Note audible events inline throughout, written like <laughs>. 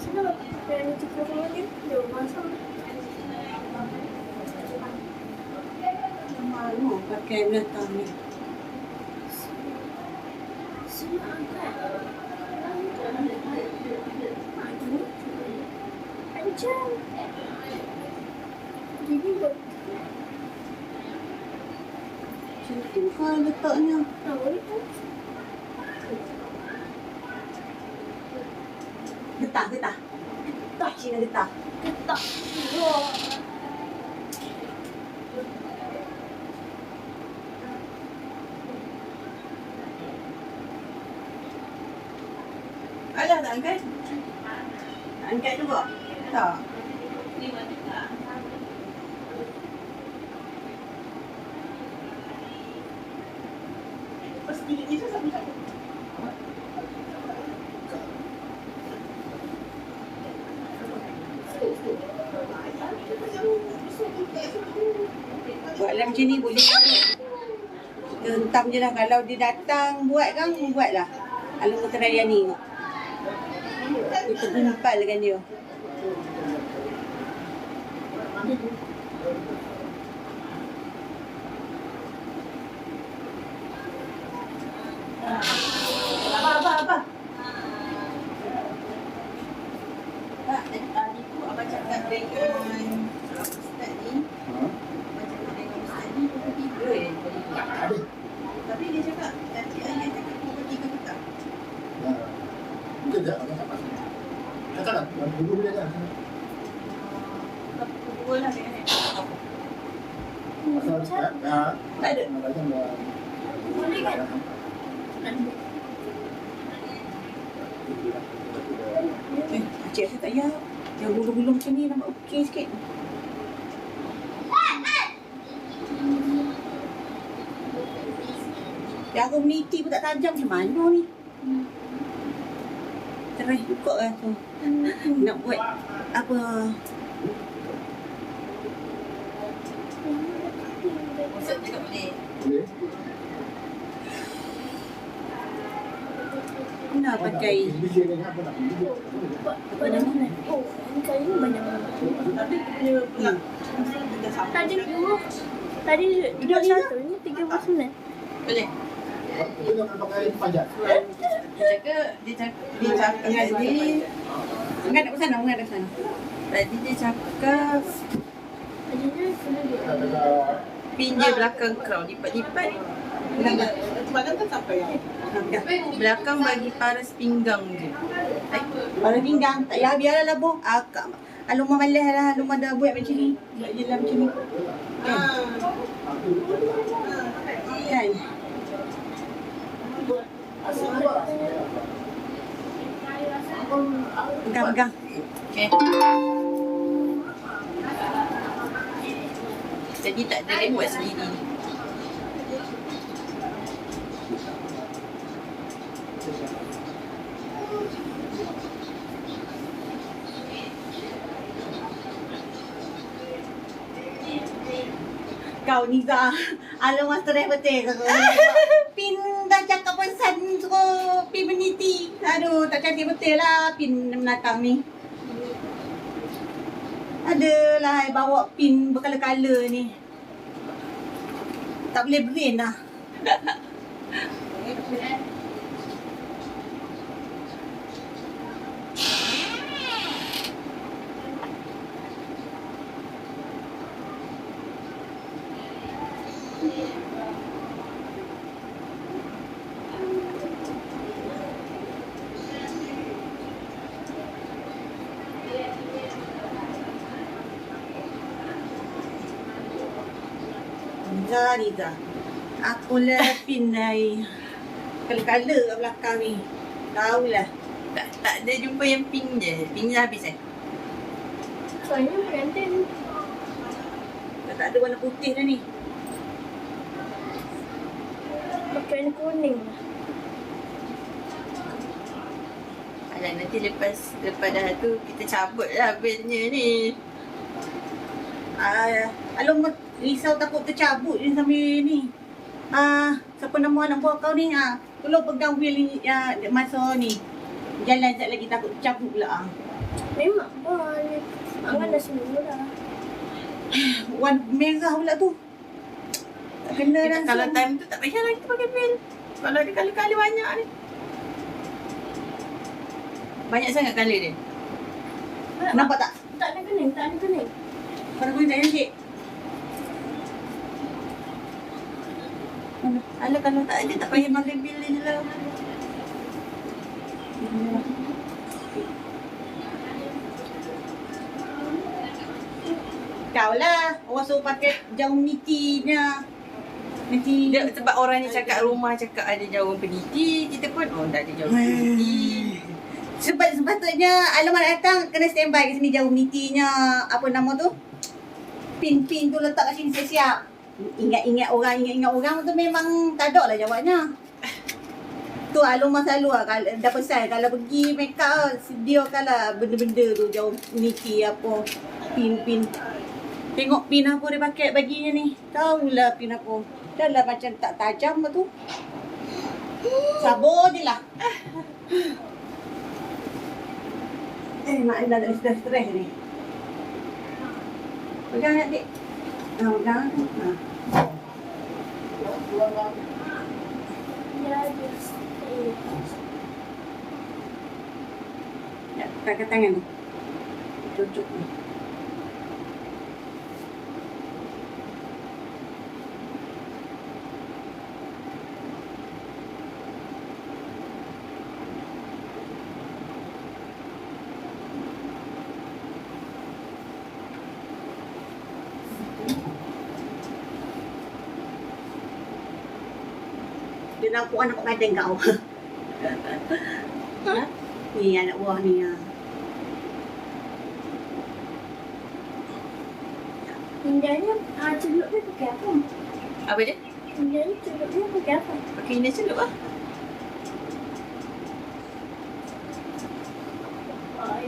Sana berani cakap sama dia. Dia masak. Malu pakai binatang ni. Semua angkat. Aduh. Ancam. Gini buat. Macam tu kan letaknya. Tak boleh pun. Getah, getah. Getah Cina getah. Ketak. Wah. Alah tak angkat? Tak angkat juga? Tak. Buatlah macam ni boleh. Kita hentam je lah. Kalau dia datang buat kan, buat lah. Kalau kata raya ni. Kita gumpalkan dia. Apa, apa, apa? Tak, tadi tu abang cakap dengan Ustaz ni. Abang cakap dengan Ustaz ni pukul tiga eh. Ada. Tapi dia cakap, nanti ayah cakap pukul tiga petang. Ya. Mungkin tak ada apa. Katakan, dulu dia kan. Pukul dua lah dia kata. Pasal tak tak Tak ada. macam dah. Boleh kan? Eh, Cik rasa tak payah. Yang gulung-gulung macam ni nampak okey sikit. Jarum niti pun tak tajam macam mana ni? Terai buka lah tu. Nak buat apa? Ustaz cakap boleh. Boleh. Nak pakai. Banyak mana? Oh, angkat ni banyak mana? Tapi dia punya Tadi dua. Tadi dua satu. Ni tiga puluh sembilan. Boleh. Kita nak pakai panjat. Dia cakap, dia cakap, dia cakap tadi, Enggak nak ke sana, enggak nak ke sana. tadi dia cakap Tadinya kena dia. Kita ada pin dia belakang kau, lipat-lipat. Belakang kan sampai yang Belakang bagi paras pinggang je. Ay, Kalau pinggang, tak payah biarlah lah boh. Akak. Alumah malas lah, alumah dah buat macam ni. Buat je lah macam ni. Kan? Kan? Pegang, pegang. Okay. Jadi tak ada dia buat sendiri. Kau ni Zah. Alamak stres betul. <laughs> Pin dah cakap pesan suruh pin meniti. Aduh, tak cantik betul lah pin menatang ni. Adalah bawa pin berkala-kala ni. Tak boleh brain lah. <laughs> Ni Zah. Aku lah pin dari kala-kala kat belakang ni. Tahulah. Tak, tak ada jumpa yang pink je. Pink dah habis eh? Soalnya pengantin. Tak ada warna putih dah ni. Warna kuning. Alah nanti lepas lepas dah tu kita cabut lah bandnya ni. Ah, alamak risau takut tercabut ni sambil ni. Ah, siapa nama anak buah kau ni? Ah, tolong pegang wheel ni ya, masa ni. Jalan sekejap lagi takut tercabut pula ah. Memang boleh. Angan dah semua dah. <sighs> Warna merah pula tu. Kena Kita, langsung. kalau time tu tak payahlah kita pakai bil. Kalau dia kali-kali banyak ni. Banyak sangat colour dia. Nampak tak? Tak ada kening, tak ada kening. Pada kuning tak cantik. Alah kalau tak ada tak payah pakai bil ni je lah. Kau lah. Orang suruh pakai jarum nitinya. Nanti Dia, sebab orang ni cakap rumah cakap ada jarum peniti, kita pun oh tak ada jarum peniti. Sebab sepatutnya alamat datang kena standby kat sini jarum nitinya. Apa nama tu? Pin-pin tu letak kat sini siap-siap. Ingat-ingat orang, ingat-ingat orang tu memang tak ada lah jawabnya. Tu Alumah selalu lah kalau dah pesan kalau pergi make up sediakan lah benda-benda tu jauh niti apa pin-pin. Tengok pin apa dia pakai baginya ni. Tahulah pin apa. Dah lah macam tak tajam lah tu. Sabar je lah. Eh, mak dah dah dah stres ni. Pegang ni, adik. Ha, pegang. Ha. Ya, just. Eh. Ya, pakai tangan tu. Cucuk ni. Dia nampak anak badan kau. Ha? Ni anak buah ni. Indahnya, ah, celup dia pakai apa? Apa dia? Indahnya celup dia pakai apa? Pakai indah celup lah. Ah,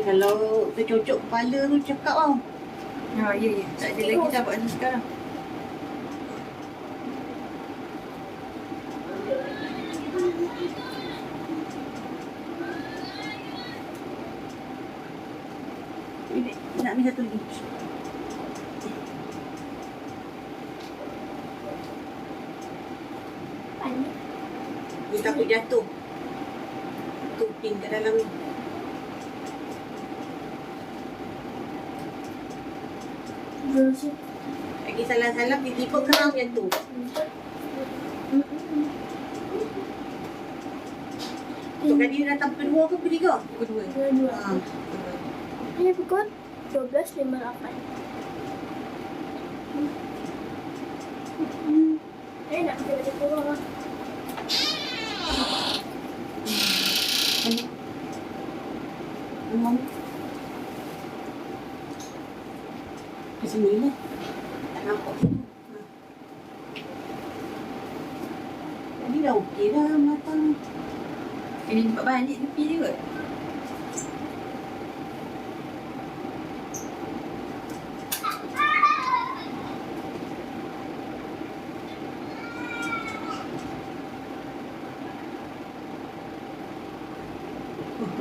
Eh kalau tercucuk kepala tu cakap tau. Ha, ya, ya. Tak ada lagi dah buat ni sekarang. Ini nak ambil satu lagi. Dia takut jatuh. Tu pin kat dalam ni. Lagi salah-salah tiba-tiba keram jatuh. Tu kali dia datang kedua ke ketiga? Kedua. Dua-dua. Ha. Ini pukul 12.58. Eh, nak kita baca keluar lah. Memang. Ke sini lah. Tak nampak. Ha. Tadi dah okey dah matang. Ini nampak balik tepi dia kot.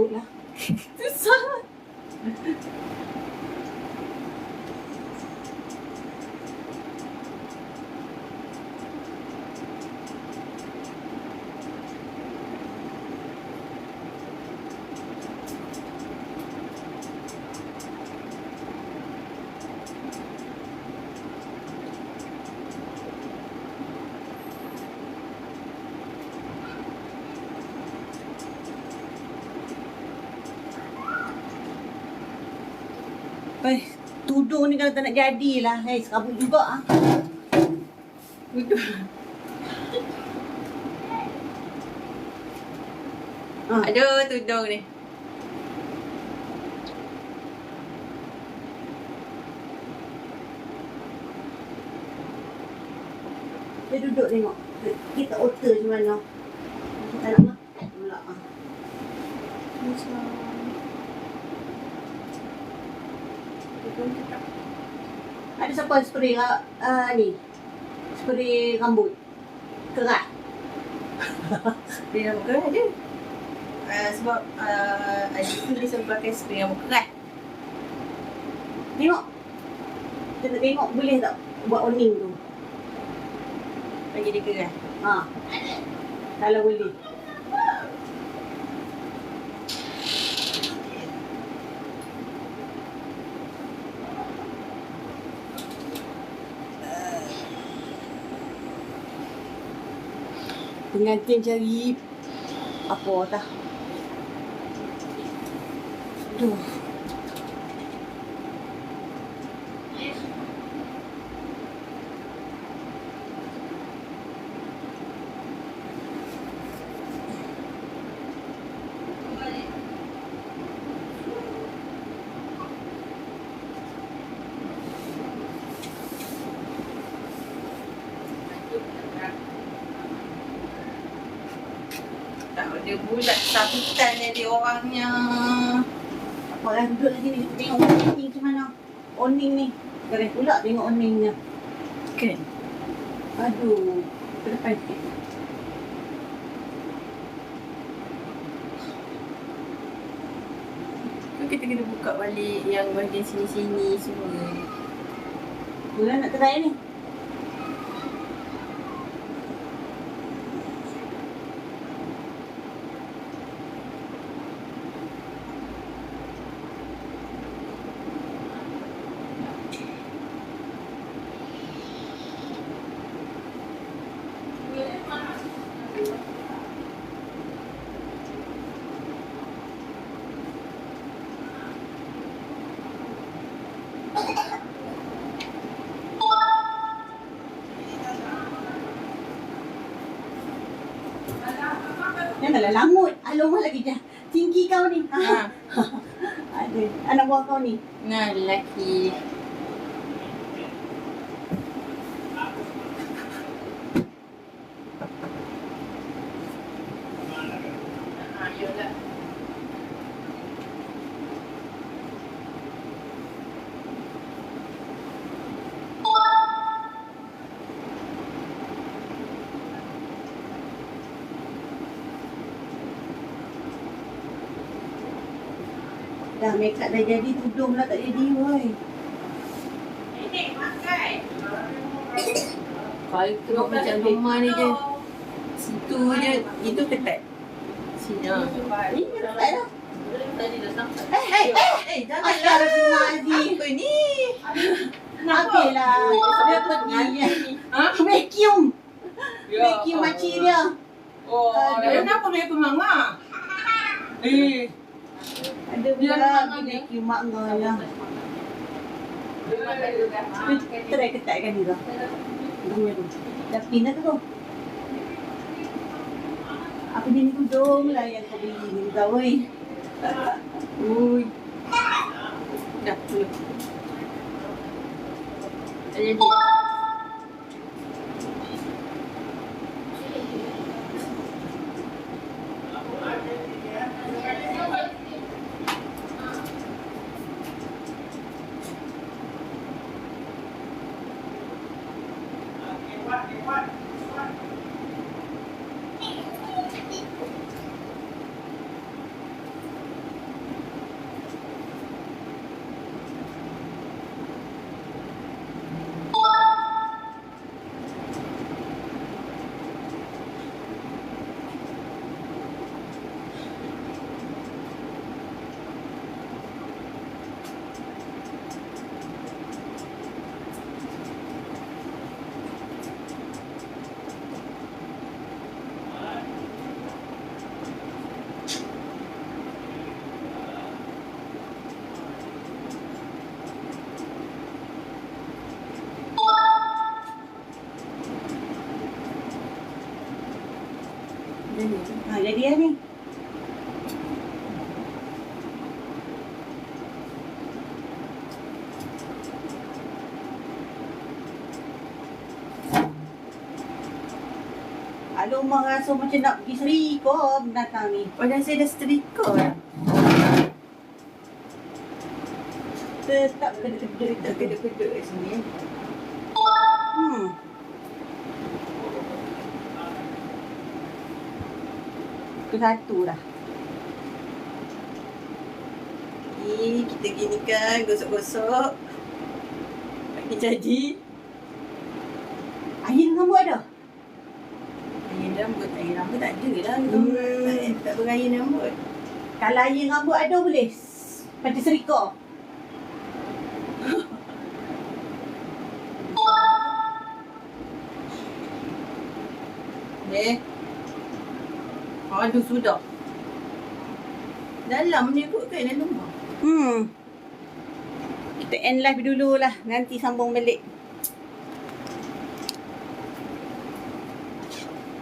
tinggi lah ke dalam. Duduklah. Susah. Tudung ni kalau tak nak jadilah. Hei, serabut juga ah. Duduk. Ah. Aduh, tudung ni. Dia duduk tengok. Kita otter macam mana. Kita nak makan pula. ah. Macam... Ada siapa spray uh, ni? Spray rambut. Kerat. <laughs> Spray rambut kerat ada. Uh, sebab uh, adik tu dia pakai spray rambut kerat. Tengok. Kita nak tengok boleh tak buat owning tu. Bagi dia kerat. Ha. Kalau boleh. Pengantin cari apa dah. Aduh. Ada bulat sambutan dari orangnya. Apa lah duduk lagi ni. Tengok owning ni macam mana. Owning ni. Keren pula tengok owningnya. Kan? Aduh. Ke depan sikit. Kita kena buka balik yang bahagian sini-sini semua. Mula nak try ni. Langut. Alamak lagi dah. Tinggi kau ni. Ha. Ha. Ada. Anak buah kau ni. Nah, lelaki. Dah make up dah jadi. Tudung lah tak jadi. Woi. Kalau tengok macam rumah ni je. Situ je, itu ketat. Sini. Ni tak dah. Eh, eh, eh, janganlah. Astagfirullahaladzim. Apa ni? Habislah. Dia pergi. Ha? Vacuum. Vacuum makcik dia. Oh, kenapa dia pemanga? Eh, Ada Dia pula nak mak kau lah. Try ketatkan dia. Hidungnya tu. Dah pin dah tu. Apa dia ni tudung lah yang kau beli ni kau weh. Ui. Dah, jadi. What? Jadi. Ha, jadi lah ni. Aduh, mak rasa macam nak pergi serika binatang ni. Padahal saya dah setrika lah. Tetap kedek-kedek. Dah keduk-keduk kat sini. eh. Hmm. Ke satu dah. Ni kita gini kan gosok-gosok. Bagi jadi. Air buat dah. Air rambut, air rambut tak ada lah. Hmm. Tak, tak berair rambut. Kalau air rambut ada boleh. Macam serika. <laughs> Eh. Aduh, sudah. Dalam ni kot kan dalam rumah. Hmm. Kita end live dulu lah. Nanti sambung balik.